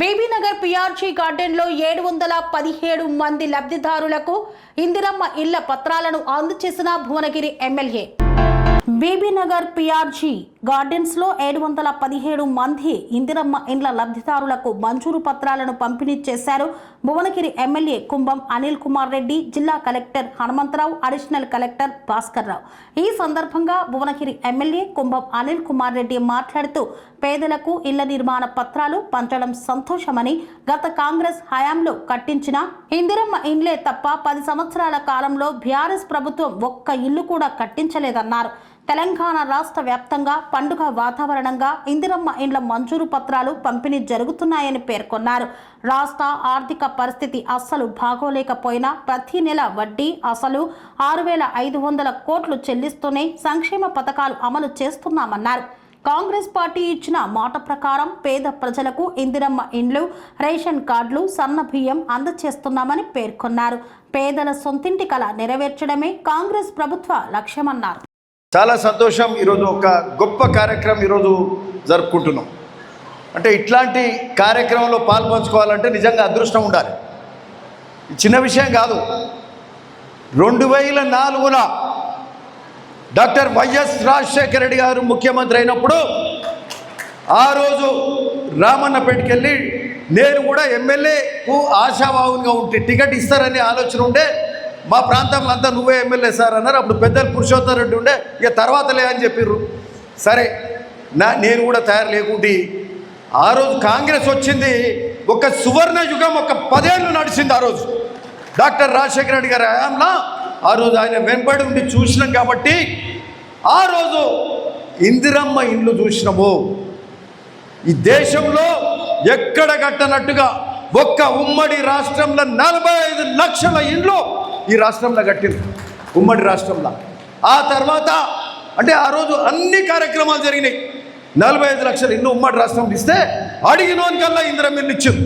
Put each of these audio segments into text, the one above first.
బేబీనగర్ PRG గార్డెన్లో ఏడు వందల పదిహేడు మంది లబ్ధిదారులకు ఇందిరమ్మ ఇళ్ళ పత్రాలను అందజేసిన భువనగిరి ఎమ్మెల్యే. బీబీనగర్ పిఆర్జీ గార్డెన్స్లో ఏడు వందల పదిహేడు మంది ఇందిరమ్మ ఇండ్ల లబ్ధిదారులకు మంజూరు పత్రాలను పంపిణీ చేశారు. భువనగిరి ఎమ్మెల్యే కుంభం అనిల్ కుమార్ రెడ్డి జిల్లా collector Hanumantharao additional collector Bhaskar Rao. ఈ సందర్భంగా భువనగిరి ఎమ్మెల్యే కుంభం అనిల్ కుమార్ రెడ్డి మాట్లాడుతూ పేదలకు ఇళ్ళ నిర్మాణ పత్రాలు పంచడం సంతోషమని గత కాంగ్రెస్ హయాంలో కట్టించిన ఇందిరమ్మ ఇండ్లే తప్ప పది సంవత్సరాల కాలంలో బీఆర్ఎస్ ప్రభుత్వం ఒక్క ఇల్లు కూడా కట్టించలేదన్నారు. తెలంగాణ రాష్ట్ర వ్యాప్తంగా పండుగ వాతావరణంగా ఇందిరమ్మ ఇండ్ల మంజూరు పత్రాలు పంపిణీ జరుగుతున్నాయని పేర్కొన్నారు. రాష్ట్ర ఆర్థిక పరిస్థితి అస్సలు బాగోలేకపోయినా ప్రతి నెల వడ్డీ అసలు ఆరు వేల ఐదు వందల కోట్లు చెల్లిస్తూనే సంక్షేమ పథకాలు అమలు చేస్తున్నామన్నారు. కాంగ్రెస్ పార్టీ ఇచ్చిన మాట ప్రకారం పేద ప్రజలకు ఇందిరమ్మ ఇండ్లు రేషన్ కార్డులు సన్నబియ్యం అందజేస్తున్నామని పేర్కొన్నారు. పేదల సొంతింటి కల నెరవేర్చడమే కాంగ్రెస్ ప్రభుత్వ లక్ష్యమన్నారు. చాలా సంతోషం ఈరోజు ఒక గొప్ప కార్యక్రమం ఈరోజు జరుపుకుంటున్నాం. అంటే ఇట్లాంటి కార్యక్రమంలో పాల్పంచుకోవాలంటే నిజంగా అదృష్టం ఉండాలి. చిన్న విషయం కాదు. రెండు వేల నాలుగున డాక్టర్ వైఎస్ రాజశేఖర రెడ్డి గారు ముఖ్యమంత్రి అయినప్పుడు ఆ రోజు రామన్నపేటకి వెళ్ళి నేను కూడా ఎమ్మెల్యేకు ఆశాభావంగా ఉంటే టికెట్ ఇస్తారనే ఆలోచన ఉండే మా ప్రాంతంలో అంతా నువ్వే ఎమ్మెల్యే సార్ అన్నారు. అప్పుడు పెద్దలు పురుషోత్తమ రెడ్డి ఉండే ఇక తర్వాతలే అని చెప్పిర్రు. సరే నా నేను కూడా తయారు లేకుంటే ఆ రోజు కాంగ్రెస్ వచ్చింది ఒక సువర్ణ యుగం ఒక పదేళ్ళు నడిచింది ఆ రోజు. డాక్టర్ రాజశేఖర రెడ్డి గారి హయాంలో ఆ రోజు ఆయన వెంబడి ఉండి చూసినాం కాబట్టి ఆ రోజు ఇందిరమ్మ ఇండ్లు చూసినాము. ఈ దేశంలో ఎక్కడ కట్టనట్టుగా ఒక్క ఉమ్మడి రాష్ట్రంలో నలభై ఐదు లక్షల ఇండ్లు ఈ రాష్ట్రంలో కట్టింది. ఉమ్మడి రాష్ట్రంలో. ఆ తర్వాత అంటే ఆ రోజు అన్ని కార్యక్రమాలు జరిగినాయి. నలభై ఐదు లక్షలు ఇన్ని ఉమ్మడి రాష్ట్రం ఇస్తే అడిగినోనికల్లా ఇందిరా మిల్లు ఇచ్చారు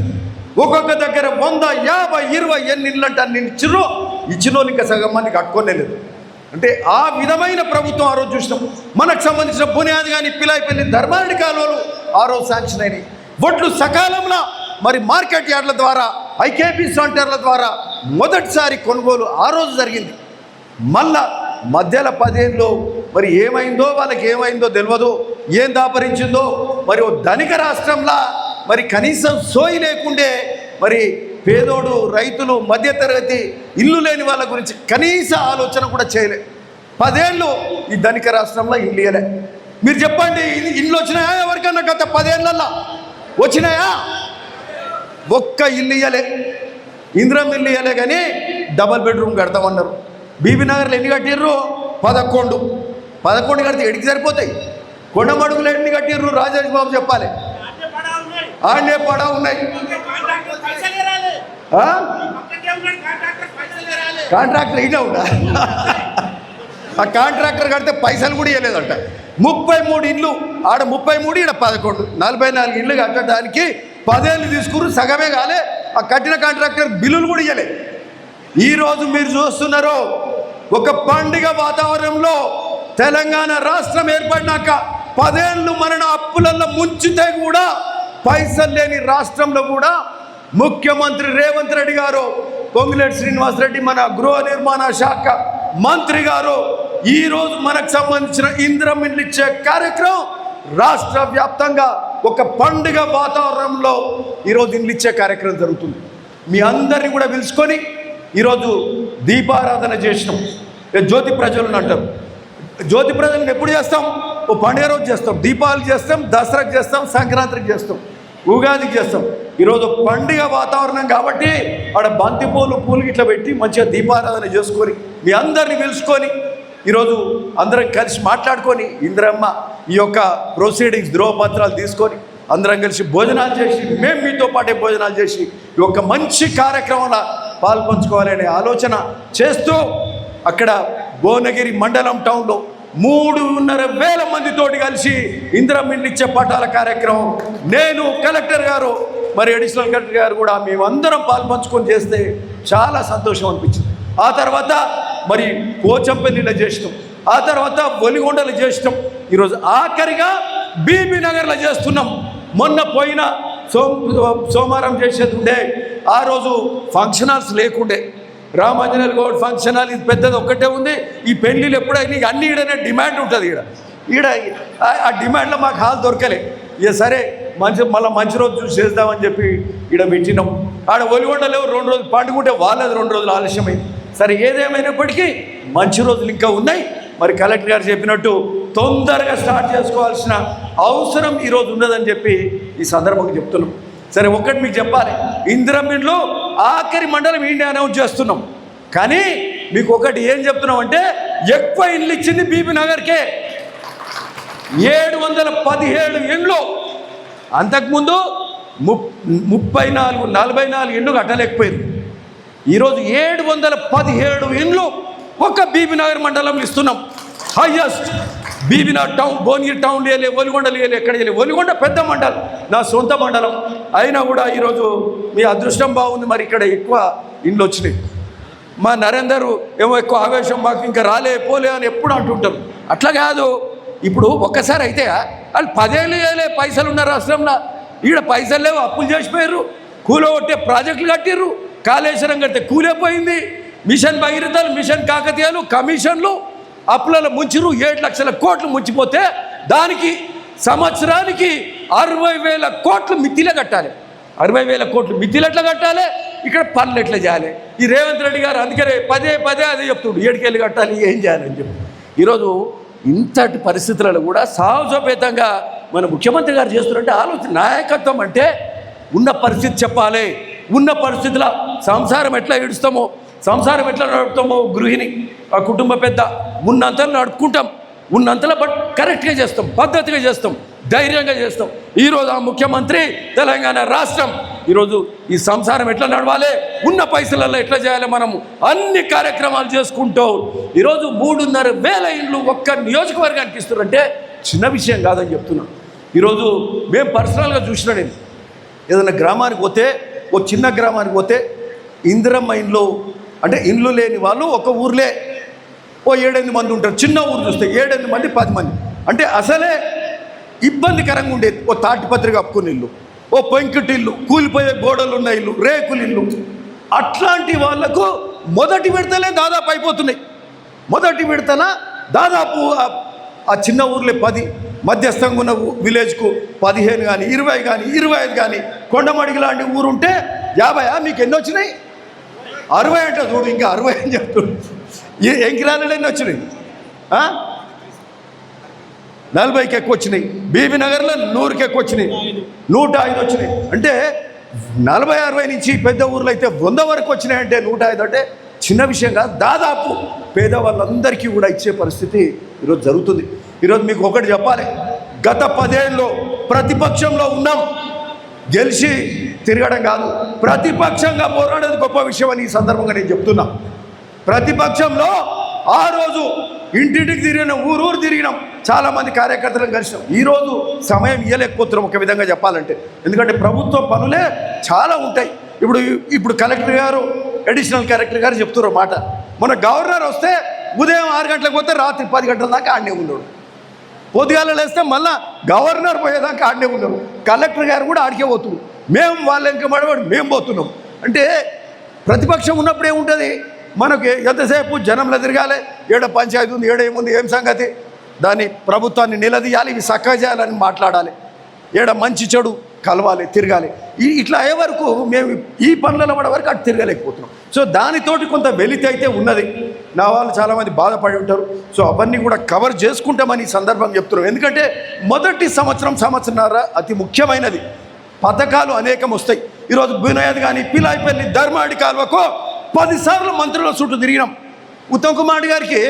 ఒక్కొక్క దగ్గర వంద యాభై ఇరవై ఎన్ని ఇల్లు అన్ని ఇచ్చిర్రో ఇచ్చినోళ్ళు ఇంకా సగం మంది కట్టుకోలేదు అంటే ఆ విధమైన ప్రభుత్వం ఆ రోజు చూసినాం. మనకు సంబంధించిన బునియాది కానీ పిలాయిపల్లి ధర్మారెడ్డి కాలువలు ఆ రోజు శాంక్షన్ అయినాయి. ఒట్లు సకాలంలో మరి మార్కెట్ యార్డ్ల ద్వారా ఐకేపీ సెంటర్ల ద్వారా మొదటిసారి కొనుగోలు ఆ రోజు జరిగింది. మళ్ళా మధ్యలో పదేళ్ళు మరి ఏమైందో వాళ్ళకి ఏమైందో తెలియదు ఏం దాపరించిందో మరి ఓ ధనిక రాష్ట్రంలో మరి కనీసం సోయి లేకుండే మరి పేదోడు రైతులు మధ్యతరగతి ఇల్లు లేని వాళ్ళ గురించి కనీస ఆలోచన కూడా చేయలే. పదేళ్ళు ఈ ధనిక రాష్ట్రంలో ఇల్లు ఇయ్యలే. మీరు చెప్పండి ఇది ఇల్లు వచ్చినాయా ఎవరికన్నా గత పదేళ్ళల్లో వచ్చినాయా? ఒక్క ఇల్లు ఇయ్యలే. ఇందిరం ఇల్లు కానీ డబల్ బెడ్రూమ్ కడతామన్నారు. బీబీ నగర్లో ఎన్ని కట్టిర్రు? పదకొండు. పదకొండు కడితే ఎడికి సరిపోతాయి? కొండమడుగులు ఎన్ని కట్టిర్రు? రాజేష్ బాబు చెప్పాలి. ఆడనే పడా ఉన్నాయి. కాంట్రాక్టర్ అయినా ఉందా? ఆ కాంట్రాక్టర్ కడితే పైసలు కూడా ఇవ్వలేదంట ముప్పై మూడు ఇల్లు ఆడ ముప్పై మూడు ఈడ పదకొండు. నలభై నాలుగు ఇల్లు కట్టడానికి పదేళ్ళు తీసుకురు సగమే కాలే. ఆ కట్టిన కాంట్రాక్టర్ బిల్లులు కూడా ఇయ్యలే. ఈరోజు మీరు చూస్తున్నారు ఒక పండుగ వాతావరణంలో తెలంగాణ రాష్ట్రం ఏర్పడినాక పదేళ్ళు మన అప్పులలో ముంచితే కూడా పైసలు లేని రాష్ట్రంలో కూడా ముఖ్యమంత్రి రేవంత్ రెడ్డి గారు పొంగులేటి శ్రీనివాసరెడ్డి మన గృహ నిర్మాణ శాఖ మంత్రి గారు ఈరోజు మనకు సంబంధించిన ఇంద్రం ఇల్లు ఇచ్చే కార్యక్రమం రాష్ట్ర వ్యాప్తంగా ఒక పండుగ వాతావరణంలో ఈరోజు ఇల్లు ఇచ్చే కార్యక్రమం జరుగుతుంది. మీ అందరిని కూడా పిలుచుకొని ఈరోజు దీపారాధన చేసినాం. జ్యోతి ప్రజలను అంటారు. జ్యోతి ప్రజలను ఎప్పుడు చేస్తాం? ఓ పండుగ రోజు చేస్తాం. దీపావళి చేస్తాం దసరాకి చేస్తాం సంక్రాంతికి చేస్తాం ఉగాదికి చేస్తాం. ఈరోజు పండుగ వాతావరణం కాబట్టి ఆడ బంతిపూలు పూలు ఇట్లా పెట్టి మంచిగా దీపారాధన చేసుకొని మీ అందరిని పిలుచుకొని ఈరోజు అందరం కలిసి మాట్లాడుకొని ఇంద్రమ్మ ఈ యొక్క ప్రొసీడింగ్స్ ధ్రువపత్రాలు తీసుకొని అందరం కలిసి భోజనాలు చేసి మేము మీతో పాటే భోజనాలు చేసి ఈ యొక్క మంచి కార్యక్రమంలో పాల్పంచుకోవాలనే ఆలోచన చేస్తూ అక్కడ భువనగిరి మండలం టౌన్లో మూడున్నర వేల మందితోటి కలిసి ఇందిరం పటాల కార్యక్రమం నేను కలెక్టర్ గారు మరి అడిషనల్ కలెక్టర్ గారు కూడా మేమందరం పాల్పంచుకొని చేస్తే చాలా సంతోషం అనిపించింది. ఆ తర్వాత మరి కోచంపల్లిలో చేసినాం. ఆ తర్వాత ఒలిగొండలు చేసినాం. ఈరోజు ఆఖరిగా బీబీ నగర్లో చేస్తున్నాం. మొన్న పోయిన సోమ సోమవారం చేసేది ఉండే ఆ రోజు ఫంక్షన్ హాల్స్ లేకుండే. రామాంజనేయులు గౌడ్ ఫంక్షన్ హాల్ ఇది పెద్దది ఒక్కటే ఉంది. ఈ పెళ్ళిళ్ళు ఎప్పుడైనా అన్ని ఈడనే డిమాండ్ ఉంటుంది ఈడ. ఈడ ఆ- ఆ డిమాండ్లో మాకు హాల్ దొరకలే. ఇక సరే మంచి మళ్ళీ మంచి రోజు చూసి చేద్దామని చెప్పి ఈడ పెట్టినాం. ఆడ ఒలిగొండలేవు రెండు రోజులు పండుకుంటే వాళ్ళది రెండు రోజులు ఆలస్యమైంది. సరే ఏదేమైనప్పటికీ మంచి రోజులు ఇంకా ఉన్నాయి. మరి కలెక్టర్ గారు చెప్పినట్టు తొందరగా స్టార్ట్ చేసుకోవాల్సిన అవసరం ఈరోజు ఉన్నదని చెప్పి ఈ సందర్భంగా చెప్తున్నాం. సరే ఒక్కటి మీకు చెప్పాలి. ఇందిరమ్మిన్లో ఆఖరి మండలం ఇండియా అనౌన్స్ చేస్తున్నాం. కానీ మీకు ఒకటి ఏం చెప్తున్నాం అంటే ఎక్కువ ఇండ్లు ఇచ్చింది బీబీ నగర్కే. ఏడు వందల పదిహేడు ఇండ్లు. అంతకుముందు ముప్ ముప్పై నాలుగు నలభై నాలుగు ఇండ్లు కట్టలేకపోయింది. ఈరోజు ఏడు వందల పదిహేడు ఇండ్లు ఒక్క బీబీ నగర్ మండలంలో ఇస్తున్నాం. Highest Bibinagar town Bhuvanagiri town లేలే ఒలిగొండ లేలే ఎక్కడ లేలే ఒలిగొండ పెద్ద మండలం నా సొంత మండలం. అయినా కూడా ఈరోజు మీ అదృష్టం బాగుంది మరి ఇక్కడ ఎక్కువ ఇండ్లు వచ్చినాయి. మా నరేందర్ ఏమో ఎక్కువ ఆవేశం మాకు ఇంకా రాలే పోలే అని ఎప్పుడు అంటుంటారు. అట్లా కాదు. ఇప్పుడు ఒక్కసారి అయితే వాళ్ళు పదేళ్ళు వేలే పైసలు ఉన్న రాష్ట్రంలో. ఈడ పైసలు లేవు అప్పులు చేసిపోయారు కూలగొట్టే ప్రాజెక్టులు కట్టిర్రు. కాళేశ్వరం కడితే కూలేపోయింది మిషన్ భగీరథలు మిషన్ కాకతీయాలు కమిషన్లు. అప్పులలో ముంచిరు ఏడు లక్షల కోట్లు ముంచిపోతే దానికి సంవత్సరానికి అరవై వేల కోట్లు మిత్తిలే కట్టాలి. అరవై వేల కోట్లు మిత్తిలు ఎట్లా కట్టాలి? ఇక్కడ పనులు ఎట్లా చేయాలి? ఈ రేవంత్ రెడ్డి గారు అందుకనే పదే పదే అదే చెప్తుడు ఏడుకెళ్ళి కట్టాలి ఏం చేయాలని చెప్పి. ఈరోజు ఇంతటి పరిస్థితులలో కూడా సాహసోపేతంగా మన ముఖ్యమంత్రి గారు చేస్తున్నట్టు ఆలోచన నాయకత్వం అంటే ఉన్న పరిస్థితి చెప్పాలి. ఉన్న పరిస్థితుల సంసారం ఎట్లా ఏడుస్తామో సంసారం ఎట్లా నడుపుతామో గృహిణి ఆ కుటుంబ పెద్ద ఉన్నంతలో నడుపుకుంటాం. ఉన్నంతలో బట్ కరెక్ట్గా చేస్తాం పద్ధతిగా చేస్తాం ధైర్యంగా చేస్తాం. ఈరోజు ఆ ముఖ్యమంత్రి తెలంగాణ రాష్ట్రం ఈరోజు ఈ సంసారం ఎట్లా నడవాలి ఉన్న పైసలలో ఎట్లా చేయాలి మనం అన్ని కార్యక్రమాలు చేసుకుంటూ ఈరోజు మూడున్నర వేల ఇండ్లు ఒక్క నియోజకవర్గానికి ఇస్తున్నారంటే చిన్న విషయం కాదని చెప్తున్నాను ఈరోజు మేము పర్సనల్గా చూసిన నేను ఏదైనా గ్రామానికి పోతే ఓ చిన్న గ్రామానికి పోతే ఇందిరమ్మ ఇంట్లో అంటే ఇండ్లు లేని వాళ్ళు ఒక ఊర్లే. ఓ ఏడెనిమిది మంది ఉంటారు. చిన్న ఊరు చూస్తే ఏడెనిమిది మంది పది మంది. అంటే అసలే ఇబ్బందికరంగా ఉండేది. ఓ తాటిపత్రి కప్పుకుని ఇల్లు ఓ పెంకుటిల్లు కూలిపోయే గోడలు ఉన్న ఇల్లు రేకులు ఇల్లు. అట్లాంటి వాళ్ళకు మొదటి విడతలే దాదాపు అయిపోతున్నాయి. మొదటి విడతల దాదాపు ఆ- చిన్న ఊర్లే పది మధ్యస్థంగా ఉన్న విలేజ్కు పదిహేను కానీ ఇరవై కానీ ఇరవై ఐదు కానీ కొండమడిగి లాంటి ఊరు ఉంటే మీకు ఎన్ని వచ్చినాయి? అరవై అంటే చూడు ఇంకా అరవై అని చెప్తుండు ఏ ఏం వచ్చినాయి? నలభైకి ఎక్కువ వచ్చినాయి. బీబీ నగర్లో నూరుకి ఎక్కువ వచ్చినాయి. నూట ఐదు వచ్చినాయి. అంటే నలభై అరవై నుంచి పెద్ద ఊర్లో అయితే వంద వరకు వచ్చినాయంటే నూట ఐదు అంటే చిన్న విషయం కాదు. దాదాపు పేదవాళ్ళందరికీ కూడా ఇచ్చే పరిస్థితి ఈరోజు జరుగుతుంది. ఈరోజు మీకు ఒకటి చెప్పాలి. గత పదేళ్ళలో ప్రతిపక్షంలో ఉన్నాం. గెలిచి తిరగడం కాదు. ప్రతిపక్షంగా పోరాడేది గొప్ప విషయం అని ఈ సందర్భంగా నేను చెప్తున్నా. ప్రతిపక్షంలో ఆ రోజు ఇంటింటికి తిరిగినాం ఊరూరు తిరిగినాం. చాలామంది కార్యకర్తలను కలిసినాం. ఈరోజు సమయం ఇయ్యలేకపోతున్నాం ఒక విధంగా చెప్పాలంటే. ఎందుకంటే ప్రభుత్వ పనులే చాలా ఉంటాయి. ఇప్పుడు ఇప్పుడు కలెక్టర్ గారు అడిషనల్ కలెక్టర్ గారు చెప్తున్నారు మాట. మన గవర్నర్ వస్తే ఉదయం ఆరు గంటలకు పోతే రాత్రి పది గంటల దాకా ఆడనే ఉన్నాడు పొద్దుగాల లేస్తే మళ్ళా గవర్నర్ పోయేదాకా ఆడనే ఉన్నారు కలెక్టర్ గారు కూడా ఆడికే పోతున్నారు. మేము వాళ్ళ ఇంకా మడవాడు మేము పోతున్నాం. అంటే ప్రతిపక్షం ఉన్నప్పుడు ఏముంటుంది? మనకి ఎంతసేపు జనంలో తిరగాలి ఏడ పంచాయతీ ఉంది ఏడ ఏముంది ఏం సంగతి? దాన్ని ప్రభుత్వాన్ని నిలదీయాలి ఇవి చక్కగా చేయాలని మాట్లాడాలి. ఏడ మంచి చెడు కలవాలి తిరగాలి. ఈ ఇట్లా అయ్యే వరకు మేము ఈ పనులలో పడే వరకు అటు తిరగలేకపోతున్నాం. సో దానితోటి కొంత వెలితి అయితే ఉన్నది. నా వాళ్ళు చాలామంది బాధపడి ఉంటారు. సో అవన్నీ కూడా కవర్ చేసుకుంటామని ఈ సందర్భం చెప్తున్నారు ఎందుకంటే మొదటి సంవత్సరం సంవత్సరాల అతి ముఖ్యమైనది. పథకాలు అనేకం వస్తాయి. ఈరోజు బునయాద్ కానీ పిలాయిపల్లి ధర్మాడి కాల్వకో పదిసార్లు మంత్రుల చుట్టూ తిరిగినాం. ఉత్తమ్ కుమార్ గారికి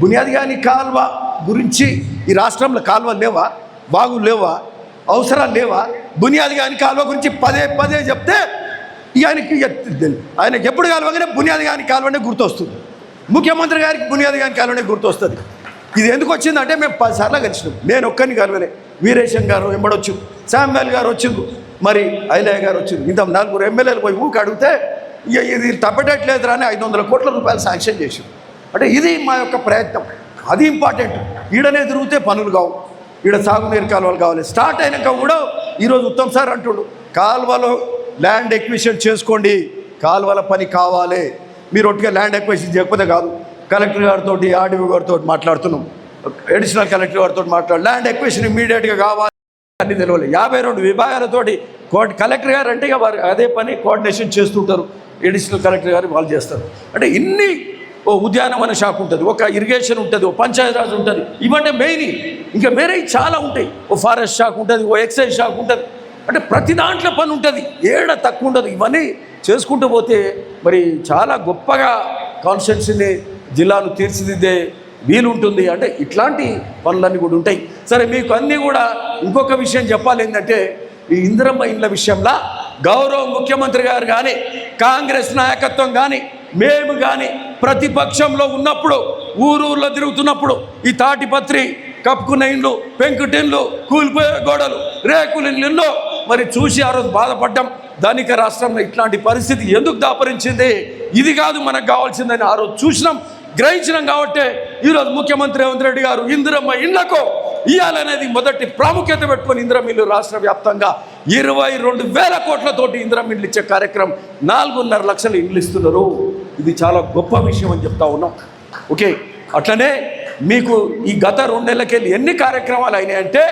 బునియాద్ గాని కాల్వ గురించి ఈ రాష్ట్రంలో కాల్వలు లేవా? బాగులు లేవా? అవసరాలు లేవా? బునియాద్ గాని కాల్వ గురించి పదే పదే చెప్తే ఆయనకి ఆయనకి ఎప్పుడు కాలువగానే బునియాద్ గాని కాలువనే గుర్తొస్తుంది. ముఖ్యమంత్రి గారికి బునియాద్ గాని కాలువనే గుర్తొస్తుంది. ఇది ఎందుకు వచ్చిందంటే మేము పదిసార్లు కలిసినాం నేను ఒక్కరిని కలవలే వీరేశం గారు వెంబడొచ్చు శామ్యాల్ గారు వచ్చింది మరి ఐలయ్య గారు వచ్చింది ఇంత నలుగురు ఎమ్మెల్యేలు పోయి ఊకి అడిగితే ఇక ఇది తప్పేటట్లేదురా అని ఐదు వందల కోట్ల రూపాయలు శాంక్షన్ చేసి అంటే ఇది మా యొక్క ప్రయత్నం. అది ఇంపార్టెంట్. ఈడనే తిరిగితే పనులు కావు. ఈడ సాగునీరు కాలువలు కావాలి. స్టార్ట్ అయినాక కూడా ఈరోజు ఉత్తమ్ సార్ అంటుడు కాల్వలో ల్యాండ్ ఎక్విషన్ చేసుకోండి కాల్వల పని కావాలి. మీరు ఒట్టిగా ల్యాండ్ ఎక్విషన్ చేయకపోతే కాదు. కలెక్టర్ గారితో ఆర్డీఓ గారితో మాట్లాడుతున్నాం. అడిషనల్ కలెక్టర్ గారితో మాట్లాడు ల్యాండ్ ఎక్విషన్ ఇమీడియట్గా కావాలి అన్ని తెలియలేదు యాభై రెండు విభాగాలతోటి కోఆర్డి కలెక్టర్ గారు అంటే ఇక వారు అదే పని కోఆర్డినేషన్ చేస్తుంటారు. ఎడిషనల్ కలెక్టర్ గారు వాళ్ళు చేస్తారు. అంటే ఇన్ని ఓ ఉద్యానవన శాఖ ఉంటుంది ఒక ఇరిగేషన్ ఉంటుంది ఓ పంచాయతీరాజ్ ఉంటుంది. ఇవన్నీ మెయిన్ ఇంకా వేరే చాలా ఉంటాయి. ఓ ఫారెస్ట్ షాక్ ఉంటుంది ఓ ఎక్సైజ్ షాక్ ఉంటుంది. అంటే ప్రతి దాంట్లో పని ఉంటుంది. ఏడ తక్కువ ఉండదు. ఇవన్నీ చేసుకుంటూ పోతే మరి చాలా గొప్పగా కాన్స్టిట్యున్సీని జిల్లాను తీర్చిదిద్దే వీలుంటుంది. అంటే ఇట్లాంటి పనులన్నీ కూడా ఉంటాయి. సరే మీకు అన్నీ కూడా ఇంకొక విషయం చెప్పాలి ఏంటంటే ఈ ఇందిరమ్మ ఇండ్ల విషయంలో గౌరవ ముఖ్యమంత్రి గారు కానీ కాంగ్రెస్ నాయకత్వం కానీ మేము కానీ ప్రతిపక్షంలో ఉన్నప్పుడు ఊరూర్లో తిరుగుతున్నప్పుడు ఈ తాటిపత్రి కప్పుకున్న ఇండ్లు పెంకుటిండ్లు కూలిపోయే గోడలు రేకుల ఇల్లు మరి చూసి ఆ రోజు బాధపడ్డాం ధనిక రాష్ట్రంలో ఇట్లాంటి పరిస్థితి ఎందుకు దాపరించింది? ఇది కాదు మనకు కావాల్సిందని ఆ రోజు చూసినాం గ్రహించినాం కాబట్టి ఈరోజు ముఖ్యమంత్రి రేవంత్ రెడ్డి గారు ఇందిరమ్మ ఇళ్ళకు ఇవ్వాలనేది మొదటి ప్రాముఖ్యత పెట్టుకొని ఇంద్రమిల్లు ఇల్లు రాష్ట్ర వ్యాప్తంగా ఇరవై రెండు వేల కోట్లతోటి ఇందిరమ్మ ఇల్లు ఇచ్చే కార్యక్రమం నాలుగున్నర లక్షల ఇండ్లు ఇస్తున్నారు. ఇది చాలా గొప్ప విషయం అని చెప్తా ఉన్నాం. ఓకే అట్లనే మీకు ఈ గత రెండేళ్ళకెళ్ళి ఎన్ని కార్యక్రమాలు అయినాయంటే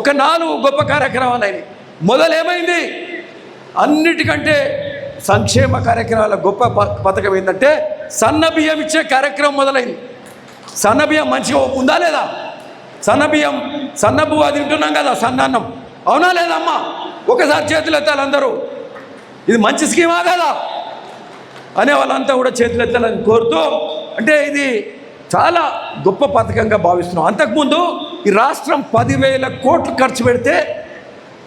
ఒక నాలుగు గొప్ప కార్యక్రమాలు అయినాయి. మొదలేమైంది? అన్నిటికంటే సంక్షేమ కార్యక్రమాల గొప్ప ప- పథకం ఏంటంటే సన్న బియ్యం ఇచ్చే కార్యక్రమం మొదలైంది. సన్న బియ్యం మంచిగా ఉందా లేదా? సన్న బియ్యం సన్న బువ్వ తింటున్నాం కదా సన్నాన్నం అవునా లేదా అమ్మా ఒకసారి చేతులు ఎత్తాలి అందరూ. ఇది మంచి స్కీమా కదా? అనే వాళ్ళంతా కూడా చేతులు ఎత్తాలని కోరుతూ అంటే ఇది చాలా గొప్ప పథకంగా భావిస్తున్నాం. అంతకుముందు ఈ రాష్ట్రం పదివేల కోట్లు ఖర్చు పెడితే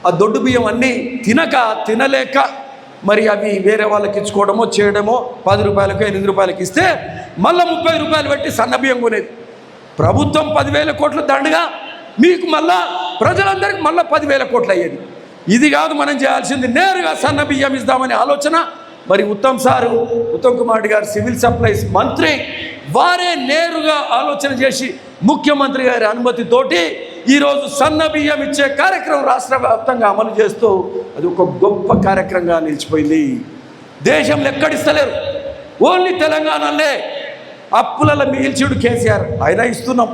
ఆ దొడ్డు బియ్యం అన్నీ తినక తినలేక మరి అవి వేరే వాళ్ళకి ఇచ్చుకోవడమో చేయడమో పది రూపాయలకు ఎనిమిది రూపాయలకి ఇస్తే మళ్ళీ ముప్పై రూపాయలు పెట్టి సన్న బియ్యం కొనేది. ప్రభుత్వం పదివేల కోట్లు దండగా మీకు మళ్ళా ప్రజలందరికీ మళ్ళీ పదివేల కోట్లు అయ్యేది. ఇది కాదు మనం చేయాల్సింది నేరుగా సన్న బియ్యం ఇద్దామనే ఆలోచన. మరి ఉత్తమ్ సారు ఉత్తమ్ కుమార్ గారు సివిల్ సప్లైస్ మంత్రి వారే నేరుగా ఆలోచన చేసి ముఖ్యమంత్రి గారి అనుమతితోటి ఈరోజు సన్న బియ్యం ఇచ్చే కార్యక్రమం రాష్ట్ర వ్యాప్తంగా అమలు చేస్తూ అది ఒక గొప్ప కార్యక్రమంగా నిలిచిపోయింది. దేశంలో ఎక్కడిస్తలేరు ఓన్లీ తెలంగాణలే అప్పులలో మిగిల్చుడు కేసీఆర్. అయినా ఇస్తున్నాం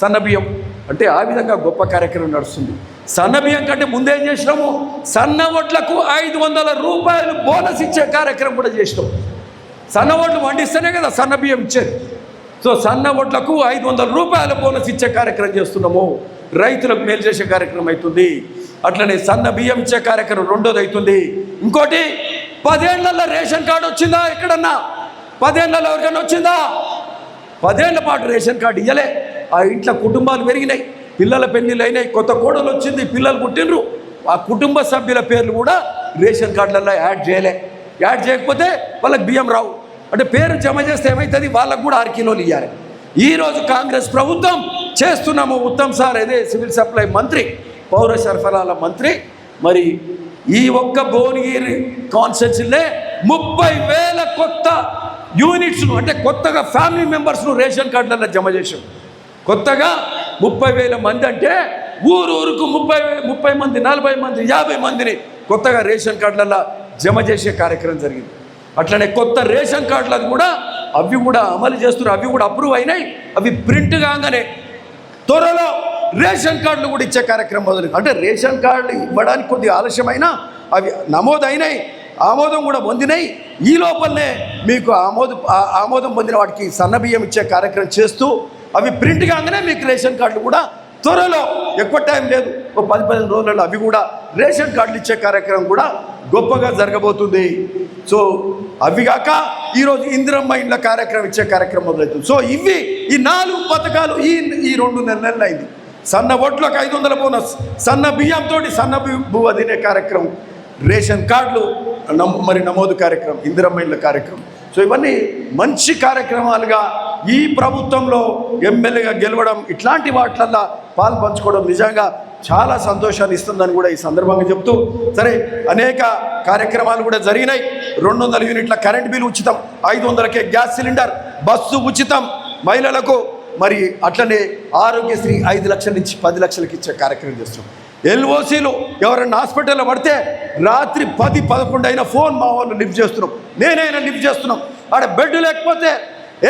సన్న బియ్యం. అంటే ఆ విధంగా గొప్ప కార్యక్రమం నడుస్తుంది. సన్న బియ్యం కంటే ముందేం చేసినాము? సన్న ఓట్లకు ఐదు వందల రూపాయలు బోనస్ ఇచ్చే కార్యక్రమం కూడా చేసినాం. సన్న ఓట్లు వండిస్తేనే కదా సన్న బియ్యం ఇచ్చేది. సో సన్న ఓట్లకు ఐదు వందల రూపాయల బోనస్ ఇచ్చే కార్యక్రమం చేస్తున్నాము. రైతులకు మేలు చేసే కార్యక్రమం అవుతుంది. అట్లనే సన్న బియ్యం ఇచ్చే కార్యక్రమం రెండోది అవుతుంది. ఇంకోటి పదేళ్ళలో రేషన్ కార్డు వచ్చిందా ఎక్కడన్నా? పదేళ్ళలో ఎవరికైనా వచ్చిందా? పదేళ్ళ పాటు రేషన్ కార్డు ఇయ్యలే. ఆ ఇంట్లో కుటుంబాలు పెరిగినాయి. పిల్లల పెళ్ళిళ్ళు అయినాయి. కొత్త కోడలు వచ్చింది. పిల్లలు పుట్టినరు ఆ కుటుంబ సభ్యుల పేర్లు కూడా రేషన్ కార్డులలో యాడ్ చేయలే. యాడ్ చేయకపోతే వాళ్ళకి బియ్యం రావు. అంటే పేరు జమ చేస్తే ఏమవుతుంది వాళ్ళకు కూడా ఆరు కిలోలు ఇవ్వాలి ఈరోజు కాంగ్రెస్ ప్రభుత్వం చేస్తున్నాము. ఉత్తమ్ సార్ అదే సివిల్ సప్లై మంత్రి పౌర సరఫరాల మంత్రి. మరి ఈ ఒక్క భువనగిరి కాన్స్టెన్సీలే ముప్పై వేల కొత్త యూనిట్స్ను అంటే కొత్తగా ఫ్యామిలీ మెంబర్స్ను రేషన్ కార్డులలో జమ చేసాం కొత్తగా ముప్పై వేల మంది అంటే ఊరు ఊరుకు ముప్పై ముప్పై మంది నలభై మంది యాభై మందిని కొత్తగా రేషన్ కార్డులలో జమ చేసే కార్యక్రమం జరిగింది. అట్లనే కొత్త రేషన్ కార్డులకు కూడా అవి కూడా అమలు చేస్తున్నారు. అవి కూడా అప్రూవ్ అయినాయి. అవి ప్రింట్ కాగానే త్వరలో రేషన్ కార్డులు కూడా ఇచ్చే కార్యక్రమం మొదలు అంటే రేషన్ కార్డులు ఇవ్వడానికి కొద్దిగా ఆలస్యమైనా అవి నమోదైనాయి ఆమోదం కూడా పొందినాయి. ఈ లోపలనే మీకు ఆమోద ఆ- ఆమోదం పొందిన వాటికి సన్న బియ్యం ఇచ్చే కార్యక్రమం చేస్తూ అవి ప్రింట్ కాగానే మీకు రేషన్ కార్డులు కూడా త్వరలో ఎక్కువ టైం లేదు. ఒక పది పదిహేను రోజులలో అవి కూడా రేషన్ కార్డులు ఇచ్చే కార్యక్రమం కూడా గొప్పగా జరగబోతుంది. సో అవి కాక ఈరోజు ఇందిరమ్మ ఇండ్ల కార్యక్రమం ఇచ్చే కార్యక్రమం మొదలవుతుంది. సో ఇవి ఈ నాలుగు పథకాలు ఈ ఈ రెండు నెల నెలలు అయింది. సన్న ఒట్లకు ఐదు వందల బోనస్ సన్న బియ్యంతో సన్న భూ బువ్వ కార్యక్రమం రేషన్ కార్డులు మరి నమోదు కార్యక్రమం ఇందిరమ్మ ఇండ్ల కార్యక్రమం. సో ఇవన్నీ మంచి కార్యక్రమాలుగా ఈ ప్రభుత్వంలో ఎమ్మెల్యేగా గెలవడం ఇట్లాంటి వాటిలల్లో పాలు పంచుకోవడం నిజంగా చాలా సంతోషాన్ని ఇస్తుందని కూడా ఈ సందర్భంగా చెప్తూ సరే అనేక కార్యక్రమాలు కూడా జరిగినాయి. రెండు వందల యూనిట్ల కరెంట్ బిల్ ఉచితం ఐదు వందలకే గ్యాస్ సిలిండర్ బస్సు ఉచితం మహిళలకు మరి అట్లనే ఆరోగ్యశ్రీ ఐదు లక్షల నుంచి పది లక్షలకి ఇచ్చే కార్యక్రమం చేస్తున్నాం. ఎల్ఓసీలు ఎవరైనా హాస్పిటల్లో పడితే రాత్రి పది పదకొండు అయినా ఫోన్ మా వాళ్ళు లిఫ్ట్ చేస్తున్నాం. నేనైనా లిఫ్ట్ చేస్తున్నాం. ఆడ బెడ్ లేకపోతే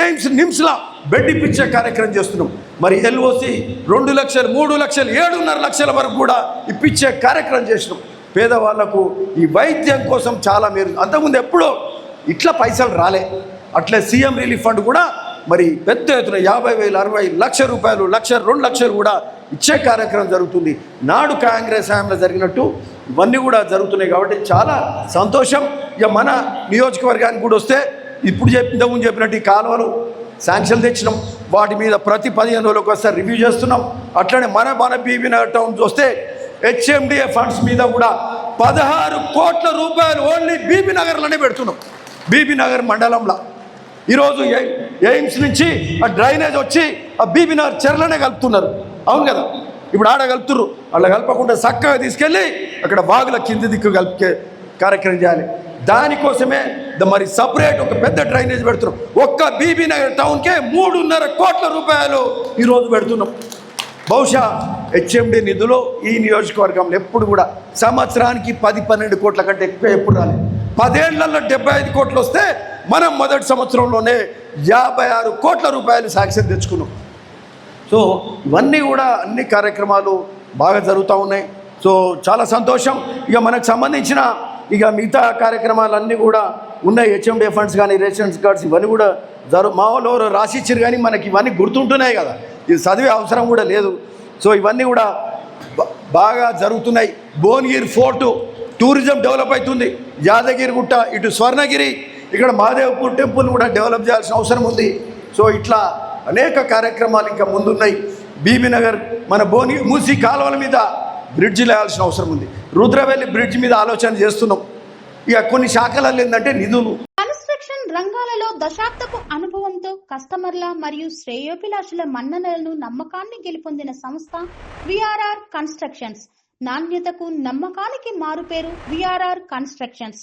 ఎయిమ్స్ నిమ్స్లా బెడ్ ఇప్పించే కార్యక్రమం చేస్తున్నాం. మరి ఎల్ఓసి రెండు లక్షలు మూడు లక్షలు ఏడున్నర లక్షల వరకు కూడా ఇప్పించే కార్యక్రమం చేసినాం పేదవాళ్ళకు ఈ వైద్యం కోసం చాలా మీరు అంతకుముందు ఎప్పుడో ఇట్లా పైసలు రాలే. అట్లే సీఎం రిలీఫ్ ఫండ్ కూడా మరి పెద్ద ఎత్తున యాభై వేలు అరవై లక్ష రూపాయలు లక్ష రెండు లక్షలు కూడా ఇచ్చే కార్యక్రమం జరుగుతుంది. నాడు కాంగ్రెస్ హయాంలో జరిగినట్టు ఇవన్నీ కూడా జరుగుతున్నాయి కాబట్టి చాలా సంతోషం. ఇక మన నియోజకవర్గానికి కూడా వస్తే ఇప్పుడు చెప్పి ఇంతకుముందు చెప్పినట్టు ఈ కాలువలు శాంక్షన్ తెచ్చినాం. వాటి మీద ప్రతి పదిహేను రోజులకు ఒకసారి రివ్యూ చేస్తున్నాం. అట్లనే మన మన బీబీ నగర్ టౌన్ చూస్తే హెచ్ఎండిఏ ఫండ్స్ మీద కూడా పదహారు కోట్ల రూపాయలు ఓన్లీ బీబీ నగర్లోనే పెడుతున్నాం. బీబీ నగర్ మండలంలో. ఈరోజు ఎయిమ్స్ నుంచి ఆ డ్రైనేజ్ వచ్చి ఆ బీబీ నగర్ చెర్లనే కలుపుతున్నారు. అవును కదా? ఇప్పుడు ఆడ కలుపుతున్నారు అలా కలపకుండా చక్కగా తీసుకెళ్ళి అక్కడ బాగుల కింది దిక్కు కలిపే కార్యక్రమం చేయాలి. దానికోసమే ద- మరి సపరేట్ ఒక పెద్ద డ్రైనేజ్ పెడుతున్నాం. ఒక్క బీబీ నగర్ టౌన్కే మూడున్నర కోట్ల రూపాయలు ఈరోజు పెడుతున్నాం. బహుశా హెచ్ఎండి నిధులు ఈ నియోజకవర్గంలో ఎప్పుడు కూడా సంవత్సరానికి పది పన్నెండు కోట్ల కంటే ఎక్కువ ఎప్పుడు రాలేదు పదేళ్ళలో డెబ్బై ఐదు కోట్లు వస్తే మనం మొదటి సంవత్సరంలోనే యాభై ఆరు కోట్ల రూపాయలు సాక్ష్యం తెచ్చుకున్నాం. సో ఇవన్నీ కూడా అన్ని కార్యక్రమాలు బాగా జరుగుతూ ఉన్నాయి. సో చాలా సంతోషం. ఇక మనకు సంబంధించిన ఇక మిగతా కార్యక్రమాలన్నీ కూడా ఉన్నాయి. హెచ్ఎండే ఫండ్స్ కానీ రేషన్స్ కార్డ్స్ ఇవన్నీ కూడా జరు మా వాళ్ళు ఎవరో రాసిచ్చారు కానీ మనకి ఇవన్నీ గుర్తుంటున్నాయి కదా. ఇది చదివే అవసరం కూడా లేదు. సో ఇవన్నీ కూడా బాగా జరుగుతున్నాయి. భువనగిరి ఫోర్టు టూరిజం డెవలప్ అవుతుంది యాదగిరి గుట్ట ఇటు స్వర్ణగిరి ఇక్కడ మహాదేవ్పూర్ టెంపుల్ కూడా డెవలప్ చేయాల్సిన అవసరం ఉంది. సో ఇట్లా అనేక కార్యక్రమాలు ఇంకా ముందున్నాయి. బీబీనగర్ మన భువనగిరి మూసి కాలువల మీద బ్రిడ్జ్ లేయాల్సిన అవసరం ఉంది. రుద్రవెల్లి బ్రిడ్జ్ మీద ఆలోచన చేస్తున్నాం. ఇక కొన్ని శాఖలలో ఏంటంటే నిధులు. కన్స్ట్రక్షన్ రంగాలలో దశాబ్దపు అనుభవంతో కస్టమర్ల మరియు శ్రేయోభిలాషుల మన్ననలను నమ్మకాన్ని గెలుపొందిన సంస్థ విఆర్ఆర్ కన్స్ట్రక్షన్స్. నాణ్యతకు నమ్మకానికి మారుపేరు VRR constructions.